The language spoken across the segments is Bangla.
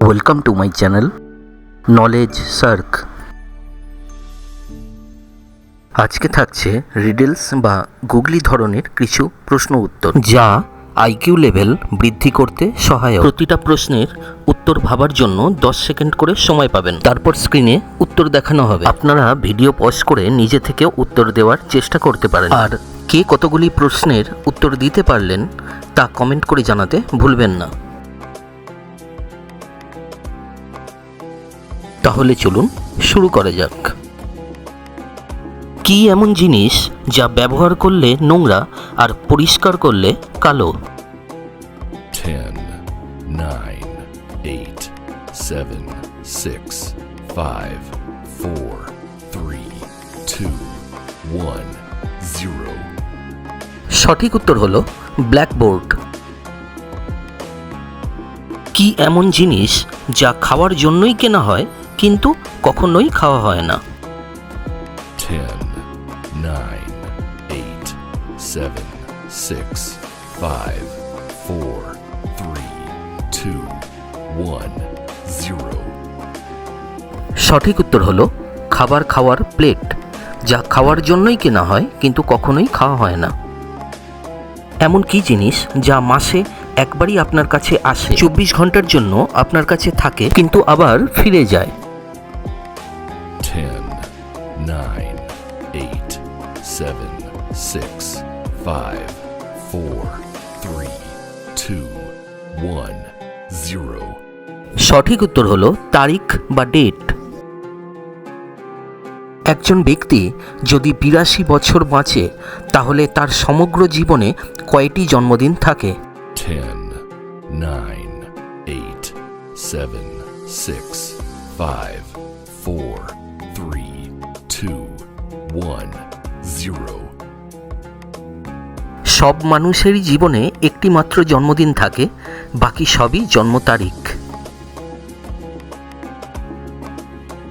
Welcome to my channel knowledge shark আজকে থাকছে রিডেলস বা গুগলি ধরনের কিছু প্রশ্ন উত্তর, যা আইকিউ লেভেল বৃদ্ধি করতে সহায়ক। প্রতিটা প্রশ্নের উত্তর ভাবার জন্য 10 সেকেন্ড করে সময় পাবেন। তারপর স্ক্রিনে উত্তর দেখানো হবে। আপনারা ভিডিও পজ করে নিজে থেকে উত্তর দেওয়ার চেষ্টা করতে পারেন। আর কে কতগুলি প্রশ্নের উত্তর দিতে পারলেন তা কমেন্ট করে জানাতে ভুলবেন না। তাহলে চলুন শুরু করা যাক। কি এমন জিনিস যা ব্যবহার করলে নোংরা আর পরিষ্কার করলে কালো? 10, 9, 8, 7, 6, 5, 4, 3, 2, 1, 0. সঠিক উত্তর হলো ব্ল্যাকবোর্ড। কি এমন জিনিস যা খাওয়ার জন্যই কেনা হয় কিন্তু কখনোই খাওয়া হয় না। 10, 9, 8, 7, 6, 5, 4, 3, 2, 1, 0. সঠিক উত্তর হলো খাবার খাওয়ার প্লেট যা খাওয়ার জন্যই কেনা হয় কিন্তু কখনোই খাওয়া হয় না। এমন কি জিনিস যা মাসে একবারই আপনার কাছে আসে? চব্বিশ ঘণ্টার জন্য আপনার কাছে থাকে কিন্তু আবার ফিরে যায়। 10, 9, 8, 7, 6, 5, 4, 3, 2, 1, 0. সঠিক উত্তর হলো তারিখ বা ডেট একজন ব্যক্তি যদি বিরাশি বছর বাঁচে তাহলে তার সমগ্র জীবনে কয়টি জন্মদিন থাকে 10, 9, 8, 7, 6, 5, 4, সব মানুষেরই জীবনে একটি মাত্র জন্মদিন থাকে বাকি সবই জন্ম তারিখ।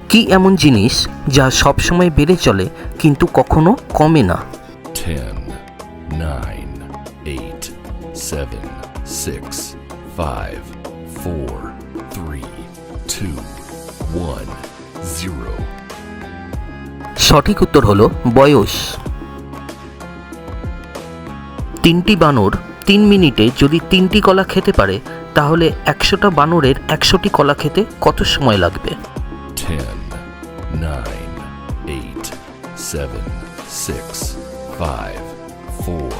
কি এমন জিনিস যা সবসময় বেড়ে চলে কিন্তু কখনো কমে না? 10, 9, 8, 7, 6, 5, 4, 3, 2, 1, 0. সঠিক উত্তর হলো বয়স। তিনটি বানর তিন মিনিটে যদি তিনটি কলা খেতে পারে তাহলে একশোটা বানরের একশোটি কলা খেতে কত সময় লাগবে 10, 9, 8, 7, 6, 5, 4,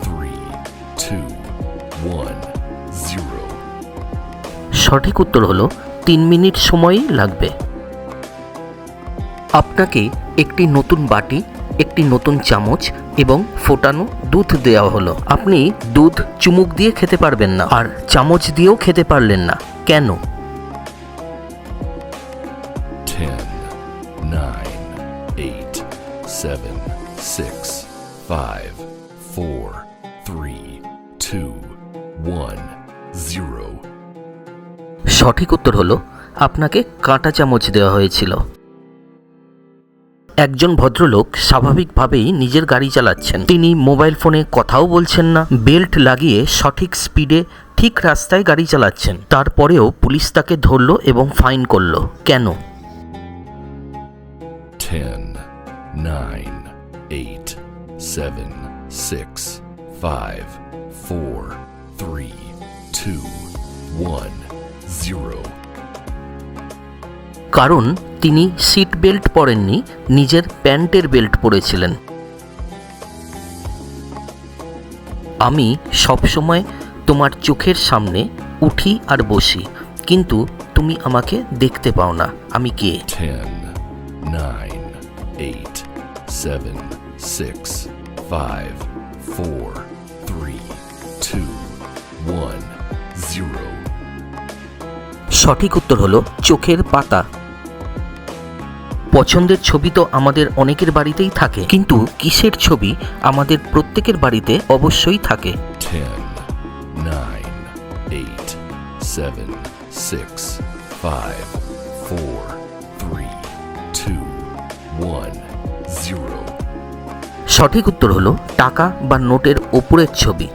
3, 2, 1, 0. সঠিক উত্তর হলো তিন মিনিট সময়ই লাগবে আপনাকে একটি নতুন বাটি একটি নতুন চামচ এবং ফোটানো দুধ দেওয়া হলো। আপনি দুধ চুমুক দিয়ে খেতে পারবেন না আর চামচ দিয়েও খেতে পারলেন না। কেন? 10, 9, 8, 7, 6, 5, 4, 3, 2, 1, 0. সঠিক উত্তর হলো আপনাকে কাঁটা চামচ দেওয়া হয়েছিল। একজন ভদ্রলোক স্বাভাবিকভাবেই নিজের গাড়ি চালাচ্ছেন। তিনি মোবাইল ফোনে কথাও বলছেন না বেল্ট লাগিয়ে সঠিক স্পিডে ঠিক রাস্তায় গাড়ি চালাচ্ছেন। তারপরেও পুলিশ তাকে ধরলো এবং ফাইন করল। কেন? 10, 9, 8, 7, 6, 5, 4, 3, 2, 1, 0. কারণ তিনি সিট বেল্ট পরেননি নিজের প্যান্টের বেল্ট পরেছিলেন। আমি সবসময় তোমার চোখের সামনে উঠি আর বসি কিন্তু তুমি আমাকে দেখতে পাও না। আমি কে? 10, 9, 8, 7, 6, 5, 4, 3, 2, 1, 0. সঠিক উত্তর হলো চোখের পাতা। পছন্দের ছবি তো আমাদের অনেকের বাড়িতেই থাকে। কিন্তু কিসের ছবি আমাদের প্রত্যেকের বাড়িতে অবশ্যই থাকে। 10, 9, 8, 7, 6, 5, 4, 3, 2, 1, 0. সঠিক উত্তর হলো টাকা বা নোটের ওপরের ছবি।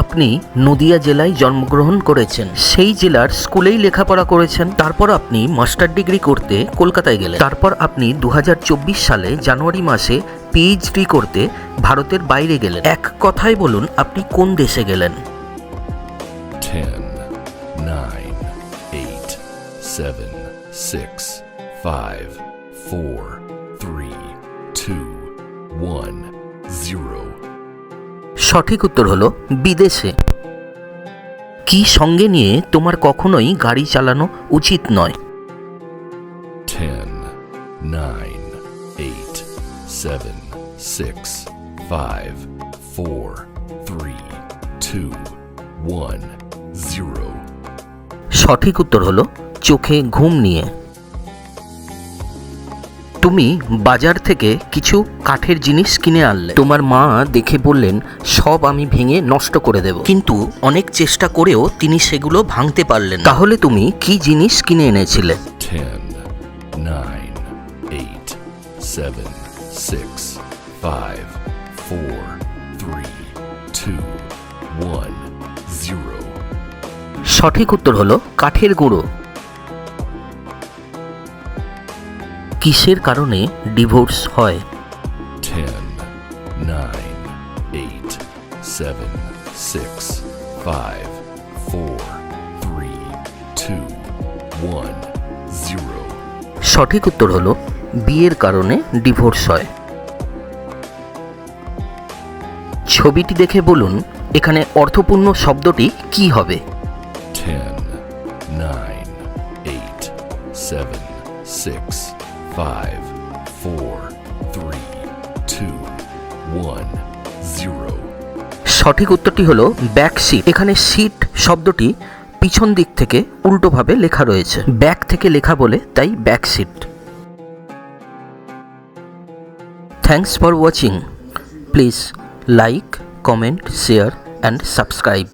আপনি নদিয়া জেলায় জন্মগ্রহণ করেছেন। সেই জেলার স্কুলেই লেখাপড়া করেছেন। তারপর আপনি মাস্টার ডিগ্রি করতে কলকাতায় গেলেন। তারপর আপনি দু হাজার চব্বিশ সালে জানুয়ারি মাসে পিএইচডি করতে ভারতের বাইরে গেলেন। এক কথায় বলুন আপনি কোন দেশে গেলেন? 10, 9, 8, 7, 6, 5, 4, 3, 2, 1, 0. সঠিক উত্তর হলো বিদেশে। কি সঙ্গে নিয়ে তোমার কখনোই গাড়ি চালানো উচিত নয়? 10, 9, 8, 7, 6, 5, 4, 3, 2, 1, 0. সঠিক উত্তর হলো চোখে ঘুম নিয়ে। তুমি বাজার থেকে কিছু কাঠের জিনিস কিনে আনলে। তোমার মা দেখে বললেন সব আমি ভেঙে নষ্ট করে দেব। কিন্তু অনেক চেষ্টা করেও তিনি সেগুলো ভাঙতে পারলেন তাহলে তুমি কি জিনিস কিনে এনেছিলে? 10, 9, 8, 7, 6, 5, 4, 3, 2, 1, 0. সঠিক উত্তর হলো কাঠের গুঁড়ো। কিসের কারণে ডিভোর্স হয়? 10, 9, 8, 7, 6, 5, 4, 3, 2, 1, 0. সঠিক উত্তর হলো বিয়ের কারণে ডিভোর্স হয়। ছবিটি দেখে বলুন এখানে অর্থপূর্ণ শব্দটি কি হবে? 10, 9, 8, 7, 6, 5, 4, 3, 2, 1, 0. সঠিক উত্তরটি হলো ব্যাক সিট এখানে সিট শব্দটি পিছন দিক থেকে উল্টোভাবে লেখা রয়েছে। ব্যাক থেকে লেখা বলে তাই back seat thanks for watching please like comment share and subscribe